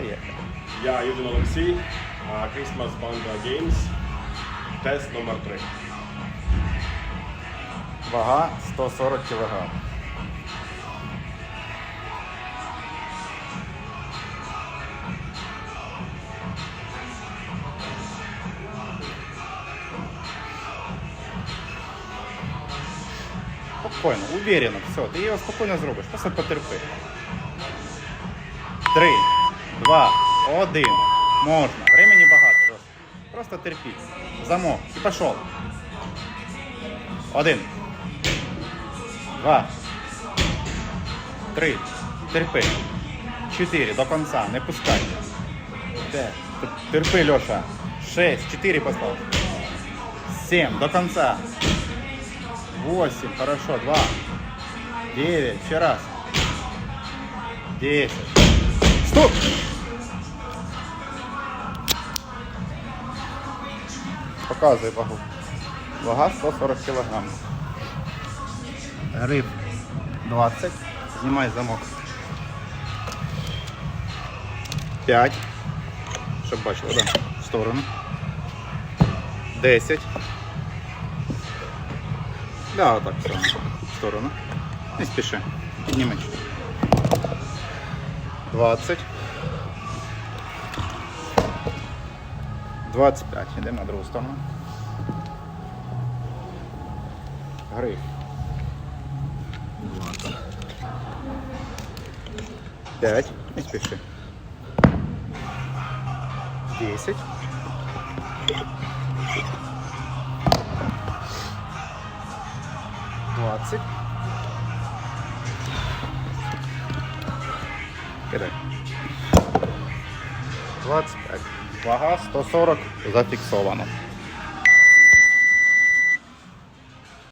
Поїхали. Я Юдин Олексій, Christmas Banda Games, тест номер 3. Вага 140 кг. Спокійно, уверенно, все, ти його спокійно зробиш, просто потерпи. Три, два, один. Можна. Времени багато. Просто терпіть. Замок. І пішов. Один. Два. Три. Терпи. Чотири. До кінця. Не пускай. Терпи, Льоша. Шесть. Чотири постав. Семь. До кінця. Восемь. Хорошо. Два. Девять. Ще раз. Десять. Стоп! Показуй вагу. Вага 140 кг. Гриб 20. Знімай замок. 5. Щоб бачили, да? В сторону. 10. Да, отак все. В сторону. Не спіши. Підніми. 20. 25. Йдемо на другу сторону. Гриф. 20. 5. Не спіши. 10. Двадцать. Кидай. 25. Вага 140 зафіксовано.